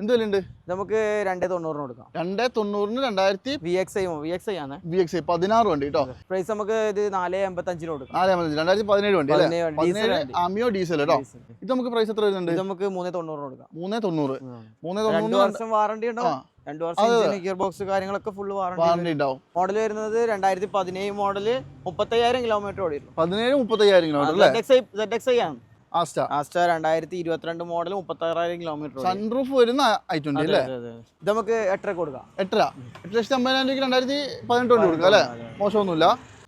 എന്ത് വിലയുണ്ട്? നമുക്ക് രണ്ടേ തൊണ്ണൂറിന് കൊടുക്കാം. രണ്ടേ തൊണ്ണൂറിന് രണ്ടായിരത്തി V X I V X I ആണ്. വി എക്സ് ഐ പതിനാറ് വണ്ടി കേട്ടോ പ്രൈസ് നമുക്ക് ഇത് നാല് എൺപത്തഞ്ചിന് കൊടുക്കാം. നാല് അമ്പത്തഞ്ച് രണ്ടായിരത്തി പതിനേഴ് വണ്ടി അമിയോ പതിനേഴ് ഡീസൽ കേട്ടോ ഇത് നമുക്ക് പ്രൈസ് എത്ര വരുന്നുണ്ട്? നമുക്ക് മൂന്നേ തൊണ്ണൂറിന് കൊടുക്കാം. മൂന്നേ തൊണ്ണൂറ്. മൂന്നേ തൊണ്ണൂറ് വർഷം വാറണ്ടി ഉണ്ടോ? രണ്ടു വർഷം ഗിയർ ബോക്സ് കാര്യങ്ങളൊക്കെ ഫുൾ വാറണ്ടി ഉണ്ടാവും. മോഡൽ വരുന്നത് രണ്ടായിരത്തി പതിനേഴ് മോഡൽ മുപ്പത്തയ്യായിരം കിലോമീറ്റർ ഓടിയിരുന്നു പതിനേഴ് മുപ്പത്തയ്യായിരം കിലോമീറ്റർ ആണ്. ആസ്റ്റ. ആസ്റ്റ രണ്ടായിരത്തി ഇരുപത്തിരണ്ട് മോഡൽ മുപ്പത്താറായിരം കിലോമീറ്റർ സൺറൂഫ് വരുന്ന ഐ ട്വന്റി അല്ലേ? ഇത് നമുക്ക് എട്ടര കൊടുക്കാം. എട്ടര. എട്ട് ലക്ഷത്തി അമ്പതിനായിരം രൂപയ്ക്ക് രണ്ടായിരത്തി പതിനെട്ട് വണ്ടി കൊടുക്കുക അല്ലേ മോശമൊന്നുമില്ല.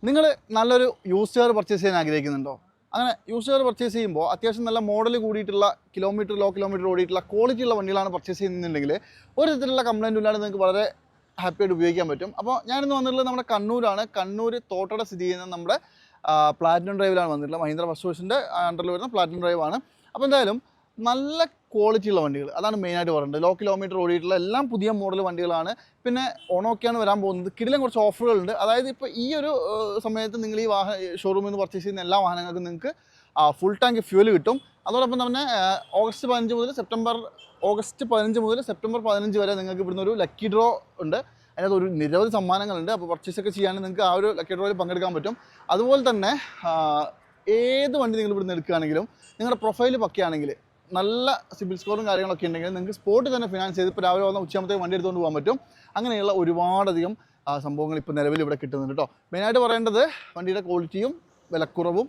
നിങ്ങൾ നല്ലൊരു യൂസ് കാർ പർച്ചേസ് ചെയ്യാൻ ആഗ്രഹിക്കുന്നുണ്ടോ? അങ്ങനെ യൂസ് കാർ പർച്ചേസ് ചെയ്യുമ്പോൾ അത്യാവശ്യം നല്ല മോഡൽ കൂടിയിട്ടുള്ള കിലോമീറ്റർ ലോ കിലോമീറ്റർ ഓടിയിട്ടുള്ള ക്വാളിറ്റി ഉള്ള വണ്ടികളാണ് പർച്ചേസ് ചെയ്യുന്നുണ്ടെങ്കിൽ ഒരു തരത്തിലുള്ള കംപ്ലൈന്റും ഇല്ലാതെ നിങ്ങൾക്ക് വളരെ ഹാപ്പിയായിട്ട് ഉപയോഗിക്കാൻ പറ്റും. അപ്പോൾ ഞാനിന്ന് വന്നിട്ടുള്ളത് നമ്മുടെ കണ്ണൂരാണ്. കണ്ണൂർ തോട്ടട സ്ഥിതി ചെയ്യുന്ന നമ്മുടെ പ്ലാറ്റിനം ഡ്രൈവിലാണ് വന്നിട്ടുള്ളത്. മഹീന്ദ്ര ഫസ്റ്റ് വേഴ്സിന്റെ അണ്ടറിൽ വരുന്ന പ്ലാറ്റിനം ഡ്രൈവാണ് അപ്പോൾ എന്തായാലും നല്ല ക്വാളിറ്റി ഉള്ള വണ്ടികൾ അതാണ് മെയിനായിട്ട് പറയുന്നത് ലോ കിലോമീറ്റർ ഓടിയിട്ടുള്ള എല്ലാം പുതിയ മോഡൽ വണ്ടികളാണ്. പിന്നെ ഓണോക്കെയാണ് വരാൻ പോകുന്നത്. കിടിലം കുറച്ച് ഓഫറുകളുണ്ട് അതായത് ഇപ്പോൾ ഈ ഒരു സമയത്ത് നിങ്ങൾ ഈ വാഹന ഷോറൂമിൽ നിന്ന് പർച്ചേസ് ചെയ്യുന്ന എല്ലാ വാഹനങ്ങൾക്കും നിങ്ങൾക്ക് ഫുൾ ടാങ്ക് ഫ്യൂൽ കിട്ടും. അതോടൊപ്പം തന്നെ ഓഗസ്റ്റ് പതിനഞ്ച് മുതൽ സെപ്റ്റംബർ ഓഗസ്റ്റ് പതിനഞ്ച് മുതൽ സെപ്റ്റംബർ പതിനഞ്ച് വരെ നിങ്ങൾക്ക് ഇവിടുന്ന് ഒരു ലക്കി ഡ്രോ ഉണ്ട്. അതിനകത്ത് ഒരു നിരവധി സമ്മാനങ്ങളുണ്ട്. അപ്പോൾ പർച്ചേസ് ഒക്കെ ചെയ്യാൻ നിങ്ങൾക്ക് ആ ഒരു ലക്കി ഡ്രോയിൽ പങ്കെടുക്കാൻ പറ്റും. അതുപോലെ തന്നെ ഏത് വണ്ടി നിങ്ങൾ ഇവിടുന്ന് എടുക്കുകയാണെങ്കിലും നിങ്ങളുടെ പ്രൊഫൈൽ പക്കയാണെങ്കിൽ നല്ല സിബിൽ സ്കോറും കാര്യങ്ങളൊക്കെ ഉണ്ടെങ്കിൽ നിങ്ങൾക്ക് സ്പോട്ട് തന്നെ ഫിനാൻസ് ചെയ്ത് ഇപ്പോൾ രാവിലെ വന്ന ഉച്ചയാകുമ്പോഴത്തേക്ക് വണ്ടി എടുത്തുകൊണ്ട് പോകാൻ പറ്റും. അങ്ങനെയുള്ള ഒരുപാടധികം സംഭവങ്ങൾ ഇപ്പോൾ നിലവിൽ ഇവിടെ കിട്ടുന്നുണ്ട് കേട്ടോ മെയിനായിട്ട് പറയേണ്ടത് വണ്ടിയുടെ ക്വാളിറ്റിയും വിലക്കുറവും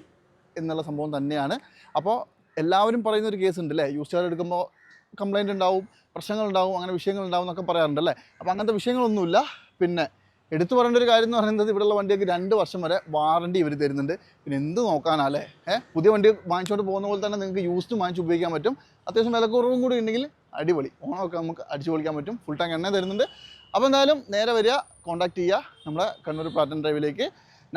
എന്നുള്ള സംഭവം തന്നെയാണ്. അപ്പോൾ എല്ലാവരും പറയുന്ന ഒരു കേസ് ഉണ്ട് അല്ലേ യൂസ് ചെയ്യാറെടുക്കുമ്പോൾ എടുക്കുമ്പോൾ ഉണ്ടാവും. പ്രശ്നങ്ങളുണ്ടാവും അങ്ങനെ വിഷയങ്ങളുണ്ടാവും എന്നൊക്കെ പറയാറുണ്ട് അല്ലേ? അപ്പോൾ അങ്ങനത്തെ വിഷയങ്ങളൊന്നുമില്ല. പിന്നെ എടുത്തു പറയേണ്ട ഒരു കാര്യം എന്ന് പറയുന്നത് ഇവിടെയുള്ള വണ്ടിയൊക്കെ രണ്ട് വർഷം വരെ വാറണ്ടി ഇവർ തരുന്നുണ്ട്. പിന്നെ എന്ത് നോക്കാനല്ലേ ഏഹ് പുതിയ വണ്ടി വാങ്ങിച്ചുകൊണ്ട് പോകുന്ന പോലെ തന്നെ നിങ്ങൾക്ക് യൂസ്ഡ് വാങ്ങിച്ച് ഉപയോഗിക്കാൻ പറ്റും. അത്യാവശ്യം വിലക്കുറവും കൂടി ഉണ്ടെങ്കിൽ അടിപൊളി. ഓണമൊക്കെ നമുക്ക് അടിച്ചു പൊളിക്കാൻ പറ്റും. ഫുൾ ടാങ്ക് എണ്ണ തരുന്നുണ്ട്. അപ്പോൾ എന്തായാലും നേരെ വരിക കോൺടാക്ട് ചെയ്യുക നമ്മുടെ കണ്ണൂർ പ്ലാറ്റൻ ഡ്രൈവിലേക്ക്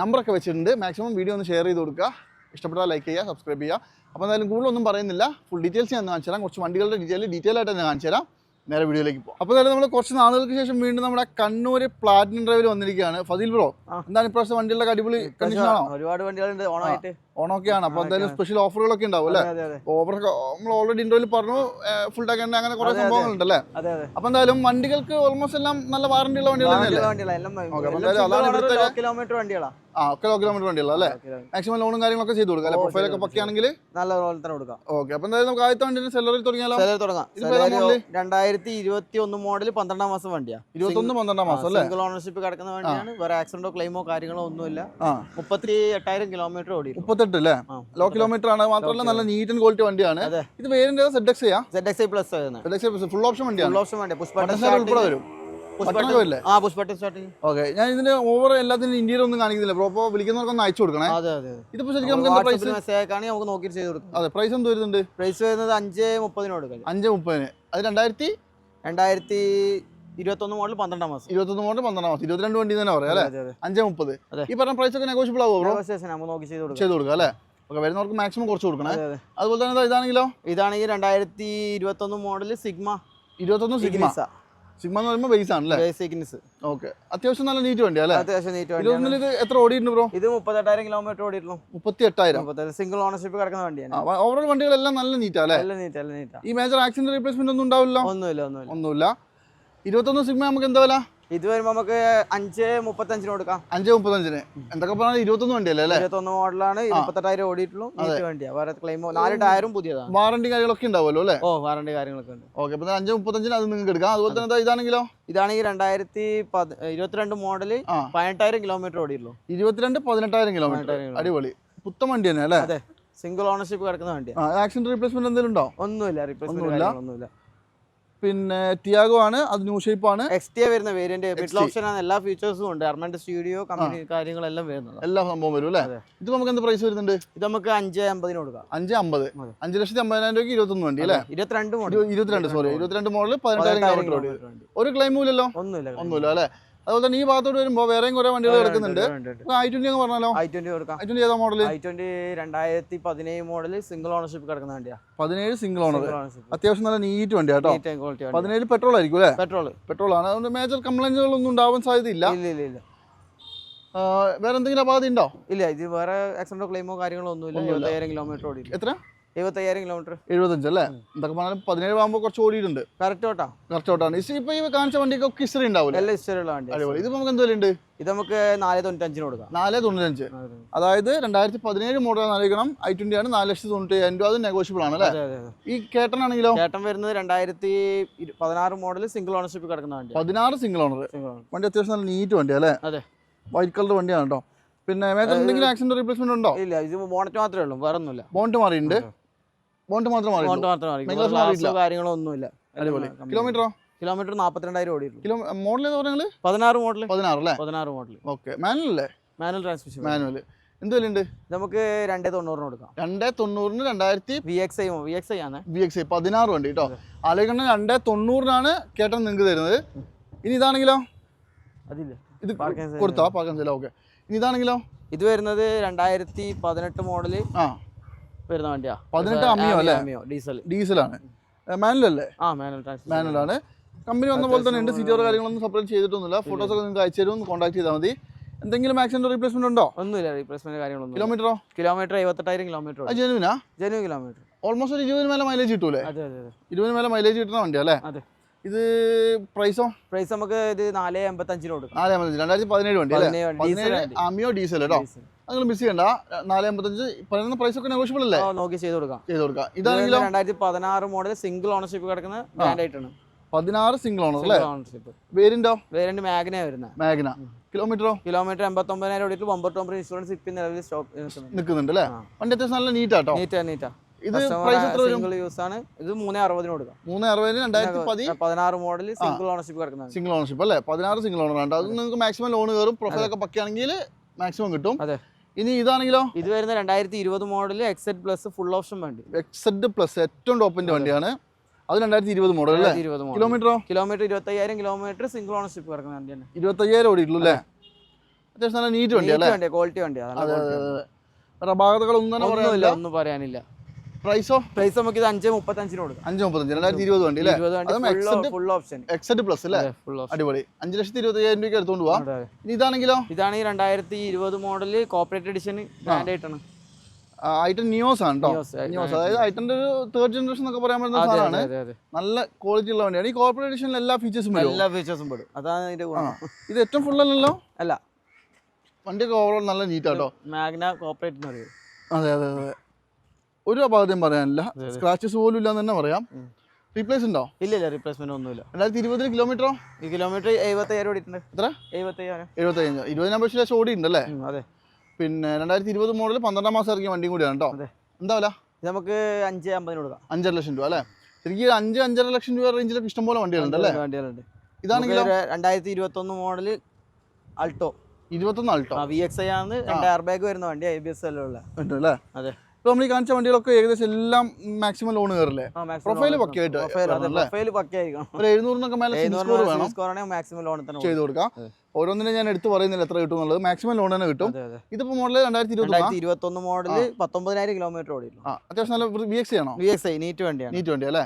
നമ്പറൊക്കെ വെച്ചിട്ടുണ്ട്. മാക്സിമം വീഡിയോ ഒന്ന് ഷെയർ ചെയ്ത് കൊടുക്കുക. ഇഷ്ടപ്പെട്ടാൽ ലൈക്ക് ചെയ്യുക സബ്സ്ക്രൈബ് ചെയ്യുക. അപ്പോൾ എന്തായാലും കൂടുതലൊന്നും പറയുന്നില്ല. ഫുൾ ഡീറ്റെയിൽസ് ഞാൻ കാണിച്ചു തരാം കുറച്ച് വണ്ടികളുടെ ഡീറ്റെയിൽ ഡീറ്റെയിൽ ആയിട്ട് ഞാൻ കാണിച്ചു തരാം നേരെ വീഡിയോയിലേക്ക് പോകും അപ്പോൾ എന്തായാലും നമ്മൾ കുറച്ച് നാളുകൾക്ക് ശേഷം വീണ്ടും നമ്മുടെ കണ്ണൂർ പ്ലാറ്റിനം ഡ്രൈവിൽ വന്നിരിക്കുകയാണ്. ഫതിൽ ബ്രോ എന്താണ് ഇപ്രാവശ്യം വണ്ടികളുടെ അടിപൊളി കണ്ടീഷൻ ആണോ? ഒരുപാട് വണ്ടികളുണ്ട് ഓണമായിട്ട്. ഓണമൊക്കെയാണ്. അപ്പോൾ ആ, എന്തായാലും സ്പെഷ്യൽ ഓഫറുകളൊക്കെ ഉണ്ടാവും അല്ലേ? ഓഫർ നമ്മൾ ഓൾറെഡി ഇൻഡോയിൽ പറഞ്ഞു ഫുൾ ടാക്ക് എണ്ണ അങ്ങനെ കുറെ സംഭവങ്ങളുണ്ട് അല്ലേ അപ്പൊ എന്തായാലും വണ്ടികൾക്ക് ഓൾമോസ്റ്റ് എല്ലാം നല്ല വാറണ്ടി ഉള്ള വണ്ടികൾ തന്നെയല്ലേ? വണ്ടികളാ എല്ലാം ഓക്കേ, അപ്പോൾ എന്തായാലും അതാണ് കിലോമീറ്റർ വണ്ടികളാ. ആ ഒക്കെ ലോ കിലോമീറ്റർ വണ്ടികളാണ് അല്ലേ? മാക്സിമം ലോണും കാര്യങ്ങളൊക്കെ ചെയ്ത് കൊടുക്കാം അല്ലെ? ചെയ്ത് പക്കയാണെങ്കിൽ നല്ല പോലെ തന്നെ കൊടുക്കാം. ഓക്കെ അപ്പൊ എന്തായാലും നമുക്ക് ആദ്യത്തെ വണ്ടി സെല്ലറിൽ തുടങ്ങിയാലോ? സെലറിൽ തുടങ്ങാം? രണ്ടായിരത്തി ഇരുപത്തി ഒന്ന് മോഡൽ പന്ത്രണ്ടാം മാസം വണ്ടിയാ. ഇരുപത്തൊന്ന് പന്ത്രണ്ടാം മാസം അല്ലേ? സിംഗിൾ ഓണർഷിപ്പ് കിടക്കുന്ന വണ്ടിയാണ്. വേറെ ആക്സിഡന്റോ ക്ലെയിമോ കാര്യങ്ങളോ ഒന്നുമില്ല. മുപ്പത്തി എട്ടായിരം കിലോമീറ്റർ ഓടി മുപ്പത്തെട്ട് അല്ലേ ലോ കിലോമീറ്റർ ആണ് മാത്രമല്ല നല്ല നീറ്റ് ആൻഡ് ക്വാളിറ്റി വണ്ടിയാണ്. ഇത് വേരിന്റെ Z X Z X plus Z X full option വണ്ടിയാണ്. ഫുൾ ഓപ്ഷൻ വണ്ടി പുഷ്പട്ടൻ പട്ടണശാല ഉൾപ്പെടെ വരും. ഓക്കെ. ഞാൻ ഇതിന്റെ ഓവർ എല്ലാത്തിനും ഇന്ത്യയിൽ ഒന്നും കാണിക്കുന്നില്ല. ബ്രോ വിളിക്കുന്നവർക്കൊന്ന് വിളിക്കുന്നവർക്ക് അയച്ചു കൊടുക്കണേ. ഇതിപ്പോ ശരിക്കും നമുക്ക് എന്താ പ്രൈസ് വാട്സാപ്പിൽ നമുക്ക് നോക്കിയിട്ട് ചെയ്ത് കൊടുക്കും. അതെ പ്രൈസ് എന്ത് വരുന്നുണ്ട്? പ്രൈസ് വരുന്നത് അഞ്ച് മുപ്പതിന് കൊടുക്കാം. അഞ്ച് മുപ്പതിന്. അത് രണ്ടായിരത്തി രണ്ടായിരത്തി ഇരുപത്തൊന്ന് മോഡൽ പന്ത്രണ്ടാം മാസം. ഇരുപത്തൊന്ന് മോഡൽ പന്ത്രണ്ടാം മാസം. ഇരുപത്തിരണ്ട് വണ്ടി തന്നെ പറയാം അല്ലേ? അതെ മുപ്പത്. ഈ പറഞ്ഞ പ്രൈസ് ഒക്കെ നെഗോഷ്യബിൾ ആവുമോ നോക്കി ചെയ്ത് കൊടുക്കാം. അല്ലേ? ഓക്കെ വരുന്നവർക്ക് മാക്സിമം കുറച്ച് കൊടുക്കണേ അതെ അതെ. അതുപോലെ തന്നെ ഇതാണെങ്കിലോ? ഇതാണെങ്കിൽ രണ്ടായിരത്തി ഇരുപത്തൊന്ന് മോഡൽ സിഗ്മ ഇരുപത്തൊന്ന് സിഗ്മ സിഗ്മ എന്ന് പറയുമ്പോൾ ബേസ് ആണല്ലേ? സിഗ്നിസ് ഓക്കെ. അത്യാവശ്യം നല്ല നീറ്റ് വണ്ടി അല്ലേ? അത്യാവശ്യം നീറ്റ് വണ്ടി ഇത് എത്ര ഓടിയിട്ടുണ്ട് ബ്രോ ഇത് മുപ്പത്തെട്ടായിരം കിലോമീറ്റർ ഓടിയിട്ടുള്ളൂ. മുപ്പത്തി എട്ടായിരം സിംഗിൾ ഓണർഷിപ്പ് കിടക്കുന്ന വണ്ടിയാണ്. ഓവറോൾ വണ്ടികളെല്ലാം നല്ല നീറ്റാ അല്ലേ? നല്ല നീറ്റ് നല്ല നീറ്റാ ഈ മേജർ ആക്സിഡന്റ് റീപ്ലേസ്മെന്റ് ഒന്നും ഉണ്ടാവില്ല ഒന്നുമില്ല ഒന്നുമില്ല. ഒന്നുമില്ല. ഇരുപത്തൊന്ന് സിഗ്മ നമുക്ക് എന്താ വില? ഇത് വരുമ്പോ നമുക്ക് അഞ്ച് മുപ്പത്തഞ്ചിന് കൊടുക്കാം. അഞ്ച് മുപ്പത്തഞ്ചിന്. എന്തൊക്കെ പറഞ്ഞാൽ ഇരുപത്തൊന്ന് വണ്ടിയല്ലേ അല്ലേ? ഇരുപത്തൊന്ന് മോഡലാണ് മുപ്പത്തെട്ടായിരം ഓടിയിട്ടുള്ളൂ നീറ്റ് വണ്ടിയാ. വേറെ ക്ലെയിമോ നാല് ടയറും പുതിയതാണ്. വാറണ്ടി കാര്യങ്ങളൊക്കെ ഉണ്ടാവുമല്ലോ അല്ലേ? ഓ വാറണ്ടി കാര്യങ്ങളൊക്കെ ഉണ്ട്. ഓക്കെ അപ്പൊ അഞ്ച് മുപ്പത്തഞ്ചിന് അത് നിങ്ങൾക്ക് എടുക്കാം. അതുപോലെ തന്നെ ഇതാണെങ്കിലോ? ഇതാണെങ്കിൽ രണ്ടായിരത്തി പത് ഇരുപത്തിരണ്ട് മോഡൽ പതിനെട്ടായിരം കിലോമീറ്റർ ഓടിയുള്ളൂ ഇരുപത്തിരണ്ട് പതിനെട്ടായിരം കിലോമീറ്റർ അടിപൊളി. പുത്തൻ വണ്ടി തന്നെ അല്ലേ? അതെ. സിംഗിൾ ഓണർഷിപ്പ് കിടക്കുന്ന വണ്ടിയാണ് ആക്സിഡന്റ് റീപ്ലേസ്മെന്റ് എന്തെങ്കിലും ഉണ്ടോ? ഒന്നുമില്ല റീപ്ലേസ്മെന്റ് ഒന്നുമില്ല. പിന്നെ ടിയാഗോ ആണ് അത് ന്യൂ ഷേപ്പ് ആണ്. എക്സ് ടി വരുന്ന വേരിയന്റ് മിഡിൽ ഓപ്ഷൻ ആണ് എല്ലാ ഫീച്ചേഴ്സും ഉണ്ട്. അർമന്റ് സ്റ്റുഡിയോ കമ്പനി കാര്യങ്ങളെല്ലാം വരുന്നത് എല്ലാ സംഭവം വരും അല്ലേ? ഇത് നമുക്ക് എന്ത് പ്രൈസ് വരുന്നുണ്ട്? ഇത് നമുക്ക് അഞ്ച് അമ്പതിന് കൊടുക്കാം. അഞ്ച് അമ്പത്. അഞ്ച് ലക്ഷത്തി അമ്പതിനായിരം രൂപയ്ക്ക് ഇരുപത്തൊന്ന് വണ്ടി അല്ലേ? ഇരുപത്തിരണ്ട് മോഡൽ ഇരു- ഇരുപത്തിരണ്ട് സോറി ഇരുപത്തിരണ്ട് മോഡൽ പതിനെട്ടായിരം കിലോമീറ്റർ ഒരു ക്ലെയിമും ഇല്ലല്ലോ? ഒന്നുമില്ല. ഒന്നുമില്ല അല്ലേ? അതുപോലെ തന്നെ ഈ ഭാഗത്തോട്ട് വരുമ്പോൾ വേറെയും കുറെ വണ്ടികൾ കിടക്കുന്നുണ്ട് ഐ ട്വന്റി എന്ന് പറഞ്ഞാലോ? ഐ ട്വന്റി കൊടുക്കാം. ഐ ട്വന്റി ഏതാ മോഡൽ ഐ ട്വന്റി രണ്ടായിരത്തി പതിനേഴ് മോഡൽ സിംഗിൾ ഓണർഷിപ്പ് കിടക്കുന്ന വണ്ടിയാ. പതിനേഴ് സിംഗിൾ ഓണർ അത്യാവശ്യം നല്ല നീറ്റ് വണ്ടി കേട്ടോ. പതിനേഴ് പെട്രോൾ ആയിരിക്കും അല്ലേ? പെട്രോൾ പെട്രോൾ ആണ്. അതുകൊണ്ട് മേജർ കംപ്ലൈന്റുകളൊന്നും ഉണ്ടാവാൻ സാധ്യതയില്ല. ഇല്ല ഇല്ല ഇല്ല. വേറെ എന്തെങ്കിലും അപാധി ഉണ്ടോ? ഇല്ല ഇത് വേറെ ആക്സിഡന്റോ ക്ലെയിമോ കാര്യങ്ങളോ ഒന്നുമില്ല. ഇരുപത്തയ്യായിരം കിലോമീറ്റർ ഓടി എത്ര? എഴുപത്തയ്യായിരം കിലോമീറ്റർ എഴുപത്തഞ്ച് അല്ലേ? പതിനേഴ് ആകുമ്പോൾ കുറച്ച് ഓടിയിട്ടുണ്ട്. കറക്റ്റ് ഓട്ടാ. കറക്റ്റ് ഔട്ടാണ് ഇസ് ഈ കാണിച്ച ഹിസ്റ്ററി ഉണ്ടാവില്ല എല്ലാ ഹിസ്റ്ററിയുള്ള വണ്ടി അടിപൊളി. ഇത് നമുക്ക് ഉണ്ട് ഇത് നമുക്ക് നാല് തൊണ്ണൂറ്റഞ്ചിന് കൊടുക്കാം. നാല് തൊണ്ണൂറ്റഞ്ച്. അതായത് രണ്ടായിരത്തി പതിനേഴ് മോഡൽ നൽകണം ഐ ട്വന്റി ആണ് നാല് ലക്ഷത്തി തൊണ്ണൂറ്റി അയ്യായിരം രൂപ. അത് നെഗോഷ്യബിൾ ആണ് അല്ലേ? ഈ വരുന്നത് രണ്ടായിരത്തി പതിനാറ് മോഡൽ സിംഗിൾ ഓണർഷിപ്പ് കിടക്കുന്ന വണ്ടി പതിനാറ് സിംഗിൾ ഓണർ വണ്ടി അത്യാവശ്യം നല്ല നീറ്റ് വണ്ടി അല്ലേ? അതെ. വൈറ്റ് കളർ വണ്ടിയാണ് കേട്ടോ. പിന്നെ എന്തെങ്കിലും ആക്സിഡന്റ് റീപ്ലേസ്മെന്റ് ഉണ്ടോ? ഇല്ല ഇത് ബോണറ്റ് മാത്രമേ ഉള്ളൂ. വേറെ ഒന്നുമില്ല ബോണറ്റ് മാറിയിട്ടുണ്ട് ബോണ്ട് മാത്രം ബോണ്ട്. ഗ്ലാസോ കാര്യങ്ങളോ ഒന്നുമില്ല അടിപൊളി. കിലോമീറ്ററോ കിലോമീറ്റർ നാൽപ്പത്തിരണ്ടായിരം ഓടി കിലോ മോഡൽ എന്ന് പറഞ്ഞാൽ പതിനാറ് മോഡൽ പതിനാറ് അല്ലേ? പതിനാറ് മോഡൽ ഓക്കെ മാനുവൽ അല്ലേ? മാനുവൽ ട്രാൻസ്മിഷൻ മാനുവൽ എന്ത് വിലയുണ്ട്? നമുക്ക് രണ്ടേ തൊണ്ണൂറിന് കൊടുക്കാം. രണ്ടേ തൊണ്ണൂറിന് രണ്ടായിരത്തി V X I V X I ആണ്. വി എക്സ് ഐ പതിനാറ് വണ്ടി കേട്ടോ അലകണ്ണൻ രണ്ടേ തൊണ്ണൂറിനാണ് കേട്ടൻ നിങ്ങൾക്ക് തരുന്നത്. ഇനി ഇതാണെങ്കിലോ? അതില്ല? ഇത് കൊടുത്താ? പാക്കാൻ ഓക്കെ ഇനി ഇതാണെങ്കിലോ? ഇത് വരുന്നത് രണ്ടായിരത്തി പതിനെട്ട് മോഡൽ ആ. വരുന്ന വണ്ടിയാ? പതിനെട്ട് അമ്മിയോ അല്ലേ? ഡീസൽ. ഡീസലാണ്. മാനുവൽ അല്ലേ ആ മാനുവൽ ആണ് കമ്പനി വന്ന പോലെ തന്നെ ഉണ്ട്. സീറ്റോ കാര്യങ്ങളൊന്നും സെപ്പറേറ്റ് ചെയ്തിട്ടൊന്നുമില്ല. ഫോട്ടോസ് ഒക്കെ നിങ്ങൾക്ക് അയച്ചു തരും കോൺടാക്ട് ചെയ്താൽ മതി. എന്തെങ്കിലും ആക്സിഡന്റ് റീപ്ലേസ്മെന്റ് ഉണ്ടോ? ഒന്നുമില്ല. റീപ്ലേസ്മെന്റ് കാര്യങ്ങളൊന്നും കിലോമീറ്ററോ കിലോമീറ്റർ എഴുപത്തെട്ടായിരം കിലോമീറ്റർ ജനുവിനാ ജനുവൻ കിലോമീറ്റർ ഓൾമോസ്റ്റ് ഒരു ഇരുപതിന് മേലെ മൈലേജ് കിട്ടൂലേ? ഇരുപതിന് മേലെ മൈലേജ് കിട്ടുന്ന വണ്ടിയാ അല്ലേ? അതെ. ഇത് പ്രൈസോ പ്രൈസ് നമുക്ക് ഇത് നാല് എൺപത്തഞ്ചിന് കൊടുക്കും. നാല് അമ്പത്തഞ്ച് രണ്ടായിരത്തി പതിനേഴ് വണ്ടി അല്ലേ? പതിനേഴ്. ആമിയോ ഡീസൽ കേട്ടോ. നിങ്ങൾ മിസ് ചെയ്യണ്ട. നാല് അമ്പത്തഞ്ച് പതിനൊന്ന് പ്രൈസ് ഒക്കെ നെഗോഷ്യബിൾ അല്ലേ? നോക്കി ചെയ്ത് കൊടുക്കാം. ചെയ്ത് കൊടുക്കാം. ഇതാണെങ്കിലും രണ്ടായിരത്തി പതിനാറ് മോഡൽ സിംഗിൾ ഓണർഷിപ്പ് കിടക്കുന്ന ബ്രാൻഡായിട്ടാണ് പതിനാറ് സിംഗിൾ ഓണർ അല്ലേ? വേരിന്റോ വേരിന്റ് മാഗ്ന വരുന്നത് മാഗ്ന കിലോമീറ്ററോ കിലോമീറ്റർ എൺപത്തൊമ്പതിനായിരം ഓടിയിട്ട് ഒമ്പത്തൊമ്പത് ഇൻഷുറൻസ് ഇപ്പം നിലവിൽ സ്റ്റോപ്പ് നിൽക്കുന്നുണ്ട്. അല്ലേ. വണ്ടി അത്യാവശ്യം നല്ല നീറ്റാട്ടോ നീറ്റാ നീറ്റാ ഇത് പ്രൈസ് എത്ര വരും? സിംഗിൾ യൂസ് ആണ്. ഇത് മൂന്നേ അറുപതിന് കൊടുക്കാം. മൂന്ന് അറുപതിന് രണ്ടായിരത്തി പതി പതിനാറ് മോഡൽ സിംഗിൾ ഓണർഷിപ്പ് കിടക്കുന്നത് സിംഗിൾ ഓണർഷിപ്പ് അല്ലേ? പതിനാറ് സിംഗിൾ ഓണർ ആണ്. അത് നിങ്ങൾക്ക് മാക്സിമം ലോൺ കയറും. പ്രൊഫൈലൊക്കെ പക്കയാണെങ്കിൽ മാക്സിമം കിട്ടും. അതെ. ഇനി ഇതാണെങ്കിലോ? ഇത് വരുന്ന രണ്ടായിരത്തി ഇരുപത് model X Z plus full option വണ്ടി. എക്സെഡ് പ്ലസ് ഏറ്റവും ടോപ്പിന്റെ വണ്ടിയാണ്. അത് രണ്ടായിരത്തി ഇരുപത് മോഡൽ അല്ലേ കിലോമീറ്ററോ കിലോമീറ്റർ ഇരുപത്തയ്യായിരം കിലോമീറ്റർ സിംഗിൾ ഓണർഷിപ്പ് കിടക്കുന്ന വണ്ടി തന്നെ ഇരുപത്തയ്യായിരം ഓടിയിട്ടുള്ളൂ അല്ലേ? അത്യാവശ്യം നല്ല നീറ്റ് വണ്ടിയാണ് ക്വാളിറ്റി വണ്ടിയാണ് പ്രഭാകതകളൊന്നും തന്നെ പറയാനില്ല. ഒന്നും പറയാനില്ല. പ്രൈസോ പ്രൈസ് നമുക്ക് ഇത് അഞ്ച് മുപ്പത്തഞ്ചിന് കൊടുക്കാം. അഞ്ച് മുപ്പത്തഞ്ച് രണ്ടായിരത്തി ഇരുപത് വണ്ടി എക്സെഡ് പ്ലസ് അല്ലേ? അടിപൊളി. അഞ്ച് ലക്ഷത്തി ഇരുപത്തയ്യായിരം രൂപയ്ക്ക് എടുത്തുകൊണ്ട് പോവാം. ഇതാണെങ്കിലോ? ഇതാണ് ഈ രണ്ടായിരത്തി ഇരുപത് മോഡൽ കോപ്പറേറ്റ് എഡിഷൻ ബ്രാൻഡ് ആയിട്ടാണ്. ഐറ്റൻ നിയോസ് ആണ് കേട്ടോ നിയോസ് അതായത് ഐറ്റന്റെ ഒരു തേർഡ് ജനറേഷൻ എന്നൊക്കെ പറയാൻ പറ്റുന്ന സാധനമാണ്. നല്ല ക്വാളിറ്റി ഉള്ള വണ്ടിയാണ്. ഈ കോർപ്പറേറ്റ് എഡിഷനിൽ എല്ലാ ഫീച്ചേഴ്സും വരും. എല്ലാ ഫീച്ചേഴ്സും പെടും അതാണ് ഇതിന്റെ ഇത് ഏറ്റവും ഫുൾ അല്ലല്ലോ? അല്ല. വണ്ടിയൊക്കെ ഓവറോൾ നല്ല നീറ്റ് ആട്ടോ മാഗ്ന കോർപ്പറേറ്റ് അതെ അതെ അതെ. ഒരു അപാകതയും പറയാനില്ല. സ്ക്രാച്ചസ് പോലും ഇല്ലാന്ന് തന്നെ പറയാം. റീപ്ലേസ് ഉണ്ടോ? ഇല്ല ഇല്ല റീപ്ലേസ്മെന്റ് ഒന്നുമില്ല. രണ്ടായിരത്തി ഇരുപതിന് കിലോമീറ്ററോ ഈ കിലോമീറ്റർ എഴുപത്തയ്യായിരം ഓടിയിട്ടുണ്ട്. എത്ര? എഴുപത്തയ്യായിരം. എഴുപത്തഞ്ച് ഇരുപതിനായിരം ലക്ഷം ഉം, അതെ. പിന്നെ രണ്ടായിരത്തി ഇരുപത് മോഡൽ പന്ത്രണ്ടാം മാസം ഇറങ്ങിയ വണ്ടിയും കൂടിയാണ് കേട്ടോ. എന്താ വില? നമുക്ക് അഞ്ച് അമ്പതിന് കൊടുക്കാം. അഞ്ചര ലക്ഷം രൂപ അല്ലേ? ശരിക്കും അഞ്ച് അഞ്ചര ലക്ഷം രൂപ റേഞ്ചിലൊക്കെ ഇഷ്ടംപോലെ വണ്ടികളുണ്ട് അല്ലേ? വണ്ടികളുണ്ട്. ഇതാണെങ്കിൽ രണ്ടായിരത്തി ഇരുപത്തൊന്ന് മോഡൽ അൾട്ടോ ഇരുപത്തൊന്ന് അൾട്ടോ വി എക്സ് ഐ ആണ് രണ്ട് എയർ ബാഗ് വരുന്ന വണ്ടി ഐ ബി എസ് എല്ലാം ഉള്ള. ഉണ്ട് അല്ലേ? അതെ. ഇപ്പൊ നമ്മൾ ഈ കാണിച്ച വണ്ടികളൊക്കെ ഏകദേശം എല്ലാം മാക്സിമം ലോൺ കയറില്ലേ പക്കയായിട്ട് പ്രൊഫൈൽ പക്കയായിരിക്കണം. ഒരു എഴുന്നൂറിനൊക്കെ മേലെ സ്കോർ വേണം. മാക്സിമം ലോൺ ചെയ്ത് കൊടുക്കാം. ഓരോന്നിനെ ഞാൻ എടുത്ത് പറയുന്നില്ല എത്ര കിട്ടും എന്നുള്ളത്. മാക്സിമം ലോൺ തന്നെ കിട്ടും. ഇതിപ്പോ മോഡൽ രണ്ടായിരത്തി ഇരുപത്തി ഒന്ന് മോഡൽ പത്തൊമ്പതിനായിരം കിലോമീറ്റർ ഓടി ആ അത്യാവശ്യം നല്ല വി എക്സ് ആണോ? വി എക്സ് ഐ നീറ്റ് വണ്ടിയാണ്. നീറ്റ് വണ്ടി അല്ലേ?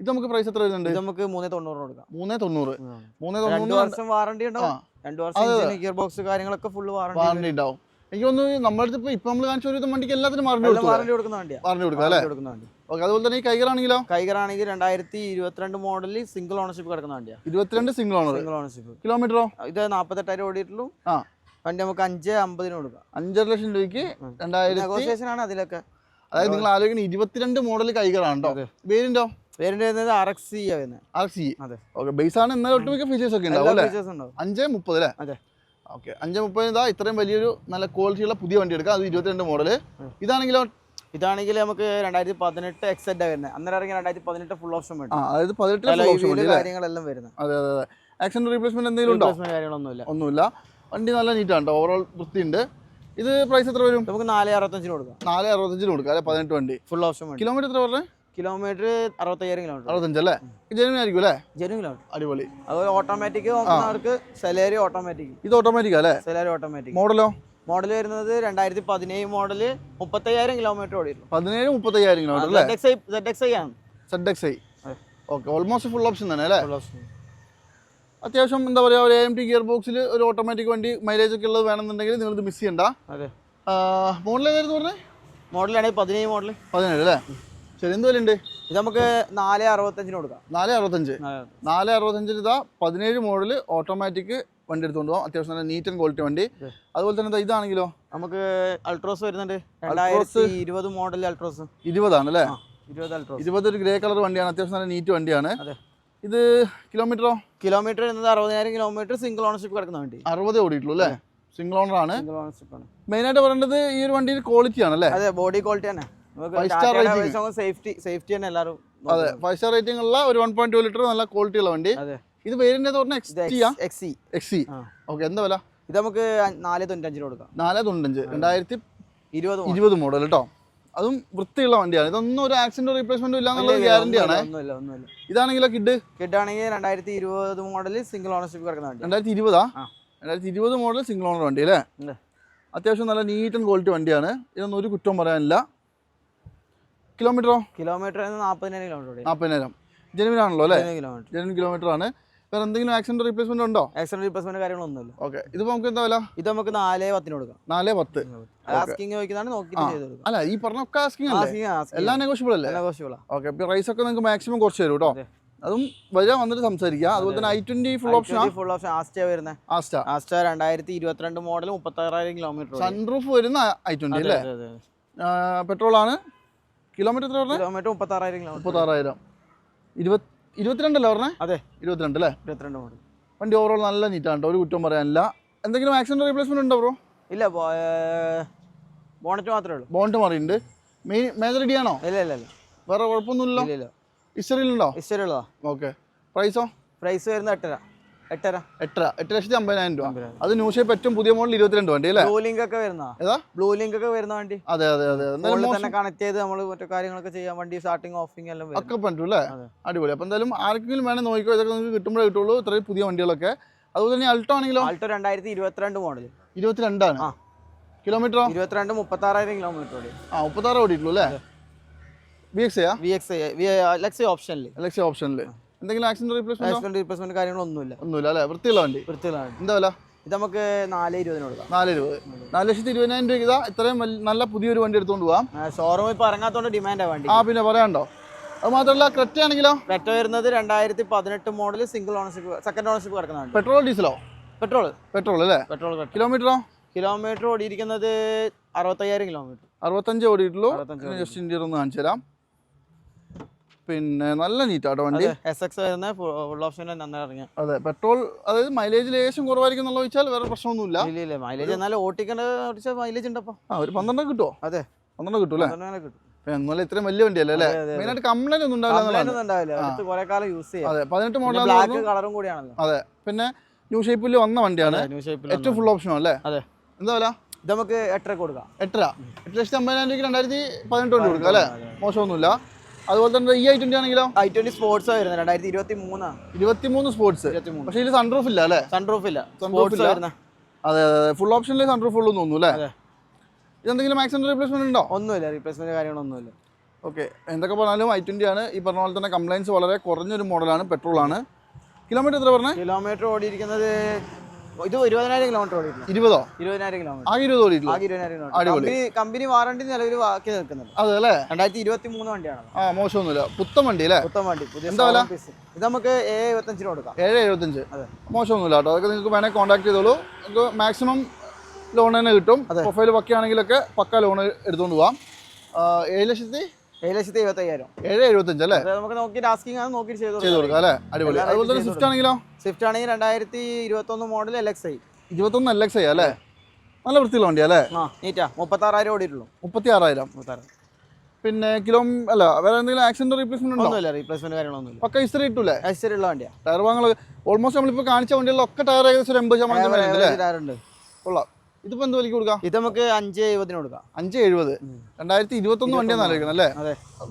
ഇത് നമുക്ക് പ്രൈസ് എത്ര വരുന്നുണ്ട്? നമുക്ക് മൂന്നേ തൊണ്ണൂറ് കൊടുക്കാം. മൂന്നേ തൊണ്ണൂറ്. മൂന്നേ തൊണ്ണൂറ് വർഷം വാറണ്ടി ഉണ്ടാവും. ആ. രണ്ട് വർഷം ഗിയർ ബോക്സ് കാര്യങ്ങളൊക്കെ വാറണ്ടി വാറണ്ടി ഉണ്ടാവും. എനിക്ക് തോന്നുന്നു നമ്മുടെ അടുത്ത് ഇപ്പൊ ഇപ്പൊ നമ്മൾ കാണിച്ച ഒരു വണ്ടിക്ക് എല്ലാത്തിനും മറന്നു വാറണ്ടി കൊടുക്കുന്ന വണ്ടിയാണ് അല്ലേ? കൊടുക്കുന്ന വണ്ടി ഓക്കെ അതുപോലെ തന്നെ ഈ കൈകറാണെങ്കിലോ കൈകറാണെങ്കിൽ രണ്ടായിരത്തി ഇരുപത്തിരണ്ട് മോഡലിൽ സിംഗിൾ ഓണർഷിപ്പ് കിടക്കുന്ന വണ്ടിയാണ് ഇരുപത്തിരണ്ട് സിംഗിൾ ഓണർ സിംഗിൾ ഓണർഷിപ്പ് കിലോമീറ്ററോ ഇത് നാൽപ്പത്തെട്ടായിരം ഓടിയിട്ടുള്ളൂ. ആ. വണ്ടി നമുക്ക് അഞ്ച് അമ്പതിന് കൊടുക്കാം. അഞ്ചര ലക്ഷം രൂപയ്ക്ക് രണ്ടായിരത്തി നെഗോസിയേഷൻ ആണ് അതിലൊക്കെ. അതായത് നിങ്ങൾ ആലോചിക്കുന്ന ഇരുപത്തിരണ്ട് മോഡൽ കൈകറാണ് കേട്ടോ പേരുണ്ടോ പേരിന്റെ R X C R C അതെ. ഓക്കെ ബേസ് ആണ് എന്നാൽ ഒട്ടുമിക്ക ഫീച്ചേഴ്സ് ഒക്കെ ഉണ്ടാവും. അഞ്ച് മുപ്പത് അല്ലേ? അതെ. ഓക്കെ അഞ്ച് മുപ്പത് ഇതാ ഇത്രയും വലിയൊരു നല്ല ക്വാളിറ്റിയുള്ള പുതിയ വണ്ടി എടുക്കാം. അത് ഇരുപത്തിരണ്ട് മോഡൽ ഇതാണെങ്കിലും ഇതാണെങ്കിൽ നമുക്ക് രണ്ടായിരത്തി പതിനെട്ട് എക്സെറ്റ് വരുന്നത് അന്നേരം ഇറങ്ങി രണ്ടായിരത്തി പതിനെട്ട് ഫുൾ ഓപ്ഷൻ വേണം അതായത് പതിനെട്ട് കാര്യങ്ങളെല്ലാം വരുന്നത് അതെ അതെ അതെ. ആക്ഷൻ റീപ്ലേസ്മെന്റ് എന്തെങ്കിലും ഉണ്ടോ? കാര്യങ്ങളൊന്നുമില്ല. ഒന്നുമില്ല. വണ്ടി നല്ല നീറ്റാണ് ഓവറോൾ വൃത്തിയുണ്ട്. ഇത് പ്രൈസ് എത്ര വരും? നമുക്ക് നാല് അറുപത്തഞ്ചിന് കൊടുക്കാം. നാല് അറുപത്തഞ്ചിന് കൊടുക്കാം അല്ലെ? പതിനെട്ട് വണ്ടി. ഫുൾ ഓപ്ഷൻ കിലോമീറ്റർ എത്ര പറഞ്ഞത് കിലോമീറ്റർ അറുപത്തയ്യായിരം കിലോമീറ്റർ അറുപത്തഞ്ച് അല്ലേ? ജെനുവിൻ ആയിരിക്കും അല്ലേ? ജെനു കിലോമീറ്റർ അടിപൊളി. അതുപോലെ ഓട്ടോമാറ്റിക് നോക്കുന്നവർക്ക് സെലേരി ഓട്ടോമാറ്റിക് ഇത് ഓട്ടോമാറ്റിക് അല്ലേ? Celerio automatic മോഡലോ? മോഡൽ വരുന്നത് രണ്ടായിരത്തി പതിനേഴ് മോഡൽ മുപ്പത്തയ്യായിരം കിലോമീറ്റർ ഓടിയിരുന്നു പതിനേഴ് മുപ്പത്തയ്യായിരം കിലോമീറ്റർ ആണ്. ഓക്കെ ഓൾമോസ്റ്റ് ഫുൾ ഓപ്ഷൻ തന്നെ അല്ലേ. അത്യാവശ്യം എന്താ പറയുക ഒരു എം ടി ഗിയർ ബോക്സിൽ ഒരു ഓട്ടോമാറ്റിക് വണ്ടി മൈലേജ് ഒക്കെ ഉള്ളത് വേണമെന്നുണ്ടെങ്കിൽ നിങ്ങൾ ഇത് മിസ് ചെയ്യണ്ട മോഡൽ ഏതായിരുന്നു പറഞ്ഞത് മോഡലാണെങ്കിൽ പതിനേഴ് മോഡൽ പതിനേഴ് അല്ലേ? ശരി എന്ത് വിലയുണ്ട്? ഇത് നമുക്ക് നാല് അറുപത്തഞ്ചിന് കൊടുക്കാം. നാല് അറുപത്തഞ്ച്. നാല് അറുപത്തഞ്ചിൽ ഇതാ പതിനേഴ് മോഡൽ ഓട്ടോമാറ്റിക് വണ്ടി എടുത്തുകൊണ്ട് പോകാം അത്യാവശ്യം നല്ല നീറ്റ് ആൻഡ് ക്വാളിറ്റി വണ്ടി. അതെ. അതുപോലെ തന്നെ ഇതാണെങ്കിലോ? നമുക്ക് അൾട്രോസ് വരുന്നുണ്ട്. രണ്ടായിരത്തി ഇരുപത് മോഡൽ അൾട്രോസ് ഇരുപതാണ് അല്ലേ ഇരുപത് അൾട്രോസ് ഇരുപത് ഒരു ഗ്രേ കളർ വണ്ടിയാണ്. അത്യാവശ്യം നല്ല നീറ്റ് വണ്ടിയാണ്. ഇത് കിലോമീറ്ററോ കിലോമീറ്റർ വരുന്നത് അറുപതിനായിരം കിലോമീറ്റർ സിംഗിൾ ഓണർഷിപ്പ് കിടക്കുന്ന വണ്ടി. അറുപത് ഓടിയിട്ടുള്ളൂ അല്ലേ? സിംഗിൾ ഓണർ ആണ്. ആണ്. മെയിനായിട്ട് പറയേണ്ടത് ഈ ഒരു വണ്ടിയിൽ ക്വാളിറ്റി ആണല്ലേ? അതെ ബോഡി ക്വാളിറ്റി തന്നെ. സേഫ്റ്റി സേഫ്റ്റി തന്നെ എല്ലാവരും അതെ ഫൈവ് സ്റ്റാർ റേറ്റിംഗ് ഉള്ള ഒരു വൺ പോയിന്റ് ടു ലിറ്റർ നല്ല ക്വാളിറ്റി ഉള്ള വണ്ടി. അതെ. ഇത് എക്സ് എക്സ് ആ? ഓക്കെ എന്താ വില? ഇത് നമുക്ക് അ- നാല് തൊണ്ണൂറ്റഞ്ചിന് കൊടുക്കാം. നാല് തൊണ്ണൂറ്റഞ്ച്. രണ്ടായിരത്തി ഇരുപത് ഇരുപത് മോഡൽ കേട്ടോ അതും വൃത്തിയുള്ള വണ്ടിയാണ്. ഇതൊന്നും ഒരു ആക്സിഡന്റ് റീപ്ലേസ്മെന്റ് ഇല്ല ഗ്യാരണ്ടി ആണ്. ഇതാണെങ്കിലോ കിഡ് ആണെങ്കിൽ രണ്ടായിരത്തി ഇരുപത് മോഡൽ സിംഗിൾ ഓണർഷിപ്പ് കിടക്കുന്ന വണ്ടി. രണ്ടായിരത്തി ഇരുപതാ. രണ്ടായിരത്തി ഇരുപത് മോഡൽ സിംഗിൾ ഓണർ വണ്ടി അല്ലേ. അത്യാവശ്യം നല്ല നീറ്റ് ആൻഡ് ക്വാളിറ്റി വണ്ടിയാണ്. ഇതൊന്നും ഒരു കുറ്റം പറയാനില്ല. കിലോമീറ്ററോ? കിലോമീറ്റർ നാൽപ്പതിനായിരം കിലോമീറ്റർ നാൽപ്പതിനായിരം ജെനുവിൻ ആണല്ലോ അല്ലേ? കിലോമീറ്റർ ജെനുവിൻ കിലോമീറ്റർ ആണ്. വേറെ എന്തെങ്കിലും ആക്സിഡന്റ് റീപ്ലേസ്മെന്റ് ഉണ്ടോ? ആക്സിഡന്റ് റീപ്ലേസ്മെന്റ് കാര്യങ്ങളൊന്നുമില്ല. ഓക്കെ ഇത് നമുക്ക് എന്താ വില? ഇത് നമുക്ക് നാലേ പത്തിന് കൊടുക്കാം. നാലേ പത്ത്. ആസ്കിങ് ചോദിക്കുന്നതാണ് നോക്കി അല്ല ഈ പറഞ്ഞ ഒക്കെ ആസ്കിങ് എല്ലാം നെഗോഷ്യബിൾ അല്ലേ? ഓക്കെ റൈസ് ഒക്കെ നിങ്ങൾക്ക് മാക്സിമം കുറച്ച് തരും കേട്ടോ അതും. വരാൻ വന്നിട്ട് സംസാരിക്കാം അതുപോലെ തന്നെ I twenty full option full option Asta വരുന്നത് ആസ്റ്റ ആസ്റ്റ രണ്ടായിരത്തി ഇരുപത്തിരണ്ട് മോഡൽ മുപ്പത്തി ആറായിരം കിലോമീറ്റർ സൺറൂഫ് വരുന്ന ഐ ട്വന്റി അല്ലേ? പെട്രോൾ ആണ്. കിലോമീറ്റർ എത്ര പറഞ്ഞത് കിലോമീറ്റർ മുപ്പത്താറായിരം കിലോമീറ്റർ മുപ്പത്താറായിരം. ഇരുപത് ഇരുപത്തിരണ്ടല്ലേ പറഞ്ഞേ? അതെ. ഇരുപത്തിരണ്ട് അല്ലേ ഇരുപത്തിരണ്ട് മോഡൽ വണ്ടി ഓവറോൾ നല്ല നീറ്റാണ് കേട്ടോ ഒരു കുറ്റം പറയാനില്ല. എന്തെങ്കിലും ആക്സിഡന്റ് റീപ്ലേസ്മെന്റ് ഉണ്ടോ ബ്രോ ഇല്ല ബോണറ്റ് മാത്രമേ ഉള്ളൂ. ബോണറ്റ് മാറിയിട്ടുണ്ട്. മെയിൻ മേജർ ഇടിയാണോ ആണോ? ഇല്ല ഇല്ല ഇല്ല. വേറെ കുഴപ്പമൊന്നുമില്ല? ഇല്ല ഇല്ല. ഹിസ്റ്ററിയിലുണ്ടോ ഇഷ്ടമുള്ളതാ ഓക്കെ പ്രൈസോ പ്രൈസ് വരുന്നത് എട്ടര. എട്ടര. എട്ടര. എട്ട് ലക്ഷത്തി അമ്പതിനായിരം രൂപ. അത് ന്യൂ ഷേപ്പ് ഏറ്റവും പുതിയ മോഡൽ ഇരുപത്തിരണ്ട് വണ്ടി അല്ലേ? ബ്ലൂ ലിങ്ക് ഒക്കെ വരുന്ന? ഏതാ? ബ്ലൂ ലിങ്ക് ഒക്കെ വരുന്ന വണ്ടി? അതെ അതെ അതെ. തന്നെ കണക്ട് ചെയ്ത് നമ്മൾ മറ്റു കാര്യങ്ങളൊക്കെ ചെയ്യാൻ വണ്ടി സ്റ്റാർട്ടിങ് ഓഫിംഗ് എല്ലാം ഒക്കെ പറ്റും അല്ലേ? അടിപൊളി. അപ്പോൾ എന്തായാലും ആർക്കെങ്കിലും വേണേൽ നോക്കിക്കോ ഇതൊക്കെ നിങ്ങൾക്ക് കിട്ടുമ്പോഴേ കിട്ടുള്ളൂ. ഇത്രയും പുതിയ വണ്ടികളൊക്കെ. അതുപോലെ തന്നെ അൾട്ടോ ആണെങ്കിലോ? ആൾട്ടോ രണ്ടായിരത്തി ഇരുപത്തിരണ്ട് മോഡൽ ഇരുപത്തിരണ്ടാണ്. കിലോമീറ്ററോ ഇരുപത്തിരണ്ട് മുപ്പത്താറായിരം കിലോമീറ്റർ ഓടി. ആ മുപ്പത്താറ് ഓടിയിട്ടുള്ളൂ അല്ലേ? വി എക്സ് ആ വി എക്സ് ഓപ്ഷനിൽ എലക്ഷൻ ഓപ്ഷനിൽ എന്തെങ്കിലും ആക്സിഡന്റ് റീപ്ലേസ്മെന്റ് ആക്സിഡന്റ് റീപ്ലേസ്മെന്റ് കാര്യങ്ങളൊന്നുമില്ല. ഒന്നുമില്ല അല്ലേ? വൃത്തിയുള്ള വണ്ടി. വൃത്തിയിലാണ് എന്താ വില? ഇത് നമുക്ക് നാല് ഇരുപതിന് കൊടുക്കാം. നാല് ഇരുപത്. നാല് ലക്ഷത്തി ഇരുപതിനായിരം രൂപ ഇതാ ഇത്രയും നല്ല പുതിയൊരു വണ്ടി എടുത്തുകൊണ്ട് പോവാം. ഷോറൂമിൽ ഇപ്പൊ ഇറങ്ങാത്തോണ്ട് ഡിമാൻഡാ വണ്ടി. ആ പിന്നെ പറയാണ്ടോ അത് മാത്രമല്ല ക്രെറ്റ ആണെങ്കിലോ? പെറ്റ വരുന്നത് രണ്ടായിരത്തി പതിനെട്ട് model single ownership second ownership കിടക്കുന്നതാണ് പെട്രോൾ ഡീസലോ പെട്രോൾ പെട്രോൾ അല്ലേ? പെട്രോൾ കിലോമീറ്ററോ കിലോമീറ്റർ ഓടിയിരിക്കുന്നത് അറുപത്തയ്യായിരം കിലോമീറ്റർ അറുപത്തഞ്ച് ഓടിയിട്ടുള്ളൂ. ജസ്റ്റ് ഇന്ത്യയിൽ ഒന്ന് കാണിച്ചു തരാം പിന്നെ നല്ല നീറ്റാട്ടോ വണ്ടി. എസ് എക്സ് വരുന്ന ഫുൾ ഓപ്ഷൻ നന്നായി ഇറങ്ങിയ അതെ പെട്രോൾ അതായത് മൈലേജ് ലേശം കുറവായിരിക്കും എന്നുള്ള വെച്ചാൽ വേറെ പ്രശ്നമൊന്നുമില്ല. ഇല്ല ഇല്ല മൈലേജ് എന്നാലും ഓട്ടിക്കേണ്ട ഓടിച്ച മൈലേജ് ഉണ്ടപ്പോ. ആ ഒരു പന്ത്രണ്ട് കിട്ടുമോ അതെ. പന്ത്രണ്ട് കിട്ടും അല്ലേ? പന്ത്രണ്ടിനെ കിട്ടും. എന്നാലും ഇത്രയും വലിയ വണ്ടിയല്ലേ അല്ലേ? അതെ. മെയിനായിട്ട് കംപ്ലൈന്റ് ഒന്നും ഉണ്ടാവില്ല യൂസ് ചെയ്യാം. അതെ പതിനെട്ട് മോഡൽ കളറും കൂടിയാണല്ലോ. അതെ പിന്നെ ന്യൂ ഷേപ്പിൽ വന്ന വണ്ടിയാണ്. ഏറ്റവും ഫുൾ ഓപ്ഷൻ അല്ലേ? അതെ. എന്താ വില? ഇത് നമുക്ക് എട്ടര കൊടുക്കാം. എട്ടര. എട്ട് ലക്ഷത്തി അമ്പതിനായിരം രൂപയ്ക്ക് രണ്ടായിരത്തി പതിനെട്ട് വണ്ടി കൊടുക്കാം അല്ലേ? മോശമൊന്നുമില്ല. അതുപോലെ തന്നെ ഈ ഐ ട്വന്റി ആണെങ്കിലോ? ഐ ട്വന്റി സ്പോർട്സ് വരുന്നത് രണ്ടായിരത്തി ഇരുപത്തി മൂന്നാണ് സ്പോർട്സ് ഇരുപത്തി മൂന്ന് സ്പോർട്സ് പക്ഷേ ഇതിൽ സൺറൂഫ് ഇല്ല. അല്ലേ സൺറൂഫ് ഇല്ല. സ്പോർട്സ് വരുന്ന. അതെ അതെ ഫുൾ ഓപ്ഷനിൽ സൺറൂഫ് ഉള്ളൂ തോന്നുന്നു അല്ലേ? ഇതെന്തെങ്കിലും മാക്സിമം റീപ്ലേസ്മെന്റ് ഉണ്ടോ? ഒന്നുമില്ല റീപ്ലേസ്മെന്റ് കാര്യങ്ങളൊന്നുമില്ല ഓക്കെ എന്തൊക്കെ പറഞ്ഞാലും ഐ ട്വന്റി ആണ്. ഈ പറഞ്ഞ പോലെ തന്നെ കംപ്ലൈൻസ് വളരെ കുറഞ്ഞൊരു മോഡലാണ് പെട്രോൾ ആണ്. കിലോമീറ്റർ എത്ര പറഞ്ഞത് കിലോമീറ്റർ ഓടിയിരിക്കുന്നത് ഇത് ഇരുപതിനായിരം കിലോമീറ്റർ ഇരുപതോ? ഇരുപതിനായിരം കിലോമീറ്റർ ആകെ ഇരുപത് ഓടിയിട്ടുള്ളൂ. ആകെ ഇരുപതിനായിരം കിലോമീറ്റർ അടിപൊളി. കമ്പനി കമ്പനി വാറണ്ടി നിലവിൽ ബാക്കി നിൽക്കുന്നത് അതെ അല്ലേ? രണ്ടായിരത്തി ഇരുപത്തി മൂന്ന് വണ്ടിയാണ് ആ മോശമൊന്നുമില്ല. പുത്തൻ വണ്ടി അല്ലേ? പുത്തൻ വണ്ടി പുതിയ എന്താ വില? showroom piece. ഇത് നമുക്ക് ഏ എഴുപത്തഞ്ചിന് കൊടുക്കാം. ഏഴ് എഴുപത്തഞ്ച് അതെ. മോശമൊന്നുമില്ല കേട്ടോ. അതൊക്കെ നിങ്ങൾക്ക് വേണേൽ കോൺടാക്ട് ചെയ്തോളൂ. നിങ്ങൾക്ക് മാക്സിമം ലോൺ തന്നെ കിട്ടും. അതെ. പ്രൊഫൈൽ പക്കയാണെങ്കിലൊക്കെ പക്ക ലോൺ എടുത്തുകൊണ്ട് പോവാം. ആ, ഏഴ് ലക്ഷത്തി ഏഴ് ലക്ഷത്തി എഴുപത്തി അയ്യായിരം ഏഴ് എഴുപത്തഞ്ച് അല്ലേ? നമുക്ക് നോക്കി ആണ് നോക്കി ചെയ്ത് ചെയ്ത് കൊടുക്കാം അല്ലേ? അടിപൊളി. അതുപോലെ തന്നെ സ്വിഫ്റ്റ് ആണെങ്കിലോ? സ്വിഫ്റ്റ് ആണെങ്കിൽ രണ്ടായിരത്തി ഇരുപത്തി ഒന്ന് മോഡൽ എൽ എക്സ് ഐ ഇരുപത്തൊന്ന് എൽ എക്സ് ഐ അല്ലേ? നല്ല വൃത്തിയുള്ള വണ്ടി അല്ലേ? ഓടിയിട്ടുള്ളൂ. മുപ്പത്തി ആറായിരം പിന്നെ കിലോ അല്ല വേറെ എന്തെങ്കിലും ആക്സിഡന്റ് റീപ്ലേസ്മെന്റ് ഉണ്ടോ? റീപ്ലേസ്മെന്റ് പക്ക ഇസ്ത്രി ഇട്ടൂലേ ഉള്ള വണ്ടിയാ. ടയർ വാങ്ങൽ ഓൾമോസ്റ്റ് നമ്മളിപ്പോ കാണിച്ച വണ്ടികളിലൊക്കെ ടയർ ഏകദേശം ഒരു എൺപത് ശതമാനം കൊള്ളാം. ഇതിപ്പോൾ എന്ത് വിലക്ക് കൊടുക്കാം? ഇത് നമുക്ക് അഞ്ച് എഴുപതിന് കൊടുക്കാം. അഞ്ച് എഴുപത്. രണ്ടായിരത്തി ഇരുപത്തി ഒന്ന് വണ്ടിയാണ് ആലോചിക്കണം അല്ലേ?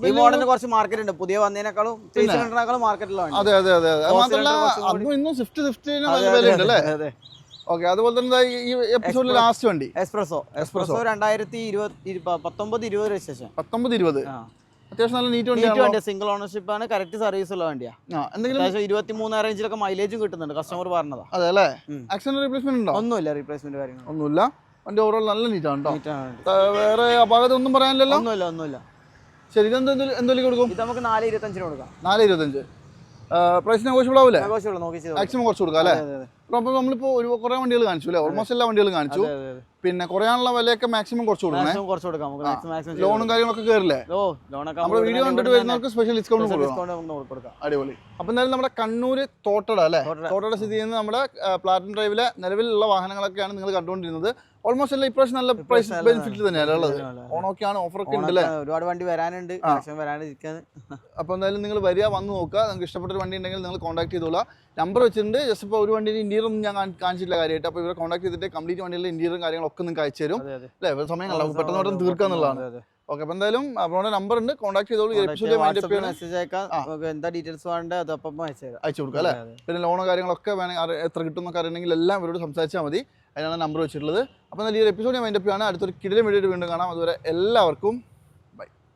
ഈ മോഡലിന് കുറച്ച് മാർക്കറ്റ് ഉണ്ട്. പുതിയ വന്നതിനേക്കാളും ത്രീസിലിണ്ടറിനേക്കാളും മാർക്കറ്റിലുള്ള വണ്ടി. അതെ അതെ അതെ അതെ. അത് മാത്രമല്ല അതും ഇന്നും സ്വിഫ്റ്റ് സ്വിഫ്റ്റിന് അതെ, നല്ല അതെ, വിലയുണ്ട് അല്ലേ? അതെ, അതെ ഓക്കെ അതുപോലെ തന്നെ ഈ എപ്പിസോഡിൽ ലാസ്റ്റ് വണ്ടി. എക്സ്പ്രസോ എക്സ്പ്രസോ രണ്ടായിരത്തി ഇരുപത് പത്തൊമ്പത് ഇരുപത് രജിസ്ട്രേഷൻ. പത്തൊമ്പത് ഇരുപത്. അത്യാവശ്യം നല്ല നീറ്റ് നീറ്റ് വണ്ടിയാണ് വണ്ടി സിംഗിൾ ഓണർഷിപ്പ് ആണ് കറക്റ്റ് സർവീസ് ഉള്ള വണ്ടിയാ. ആ എന്തെങ്കിലും അത്യാവശ്യം ഇരുപത്തി മൂന്ന് റേഞ്ചിലൊക്കെ മൈലേജും കിട്ടുന്നുണ്ട് കസ്റ്റമർ പറഞ്ഞതാ. അതെ അല്ലേ. ആക്സിഡന്റ് റീപ്ലേസ്മെന്റ് ഉണ്ടോ? ഒന്നുമില്ല റീപ്ലേസ്മെന്റ് കാര്യങ്ങൾ ഒന്നുമില്ല. വണ്ടി ഓവറോൾ നല്ല നീറ്റാണ് കേട്ടോ വേറെ അപാകത ഒന്നും പറയാനില്ലല്ലോ? ഒന്നുമില്ല ഒന്നുമില്ല. ശരി ഇത് എന്ത് എന്തൊക്കെ കൊടുക്കും? ഇത് നമുക്ക് നാല് ഇരുപത്തഞ്ചിന് കൊടുക്കാം. നാല് ഇരുപത്തഞ്ച്. പ്രൈസ് നെഗോഷ്യബിൾ ആവില്ലേ നെഗോഷ്യബിൾ നോക്കി. മാക്സിമം കുറച്ച് കൊടുക്കാം അല്ലേ? അതെ, അതെ, അപ്പോൾ നമ്മളിപ്പോൾ ഒരു കുറേ വണ്ടികൾ കാണിച്ചു അല്ലേ ഓൾമോസ്റ്റ് എല്ലാ വണ്ടികളും കാണിച്ചു. പിന്നെ കുറയാനുള്ള വിലയൊക്കെ മാക്സിമം കുറച്ച് കൊടുക്കണേ. കുറച്ച് കൊടുക്കാം. ലോണും കാര്യങ്ങളൊക്കെ കേറില്ലേ. ഓ ലോണൊക്കെ നമ്മുടെ വീഡിയോ കണ്ടിട്ട് വരുന്നവർക്ക് സ്പെഷ്യൽ ഡിസ്കൗണ്ട് കൊടുക്കാം. അടിപൊളി. അപ്പോൾ എന്തായാലും നമ്മുടെ കണ്ണൂർ തോട്ടട അല്ലേ തോട്ടട. സ്ഥിതി ചെയ്യുന്ന നമ്മുടെ പ്ലാറ്റിനം ഡ്രൈവിലെ നിലവിലുള്ള വാഹനങ്ങളൊക്കെയാണ് നിങ്ങൾ കണ്ടുകൊണ്ടിരുന്നത്. ഓൾമോസ്റ്റ് എല്ലാം ഇപ്രാവശ്യം നല്ല പ്രൈസ് ബെനിഫിറ്റ് തന്നെയാണ് ഉള്ളത്. ആണ് ഓഫർ ഒക്കെ ഉണ്ട് അല്ലേ ഓണൊക്കെ ഒരുപാട് വണ്ടി വരാനുണ്ട്. അപ്പോൾ എന്തായാലും നിങ്ങൾ വരിക വന്ന് നോക്കുക. നിങ്ങൾക്ക് ഇഷ്ടപ്പെട്ട ഒരു വണ്ടി ഉണ്ടെങ്കിൽ നിങ്ങൾ കോൺടാക്ട് ചെയ്തോളാം. നമ്പർ വെച്ചിട്ടുണ്ട്. ജസ്റ്റ് ഇപ്പോൾ ഒരു വണ്ടിയുടെ ഇന്റീരിയർ ഒന്നും ഞാൻ കാണിച്ചിട്ടില്ല കാര്യമായിട്ട്. അപ്പോൾ ഇവരെ കോൺടാക്ട് ചെയ്തിട്ട് കംപ്ലീറ്റ് വണ്ടിയുടെ ഇന്റീരിയറും കാര്യങ്ങളൊക്കെ നിങ്ങൾക്ക് അയച്ചു തരും അല്ലേ? ഇവരുടെ സമയം അല്ല പെട്ടെന്ന് പെട്ടെന്ന് തീർക്കുക എന്നുള്ളതാണ്. ഓക്കെ അപ്പോൾ എന്തായാലും അവരുടെ നമ്പർ ഉണ്ട്. കോൺടാക്ട് ചെയ്തോളൂ. മെസ്സേജ് അയക്കാം. എന്താ ഡീറ്റെയിൽസ് വേണ്ടത് അത് അപ്പം അയച്ചു കൊടുക്കാം അല്ലേ. പിന്നെ ലോണോ കാര്യങ്ങളൊക്കെ വേണമെങ്കിൽ എത്ര കിട്ടും എന്നൊക്കെ അറിയണമെങ്കിൽ എല്ലാം ഇവരോട് സംസാരിച്ചാൽ മതി. അതിനാണ് നമ്പർ വെച്ചിട്ടുള്ളത്. അപ്പോൾ എന്നാൽ ഈ ഒരു എപ്പിസോഡ് ഞാൻ മൈൻഡ് അപ്പ് ആണ് അടുത്തൊരു കിടിലം വീഡിയോ വീണ്ടും കാണാം. അതുവരെ എല്ലാവർക്കും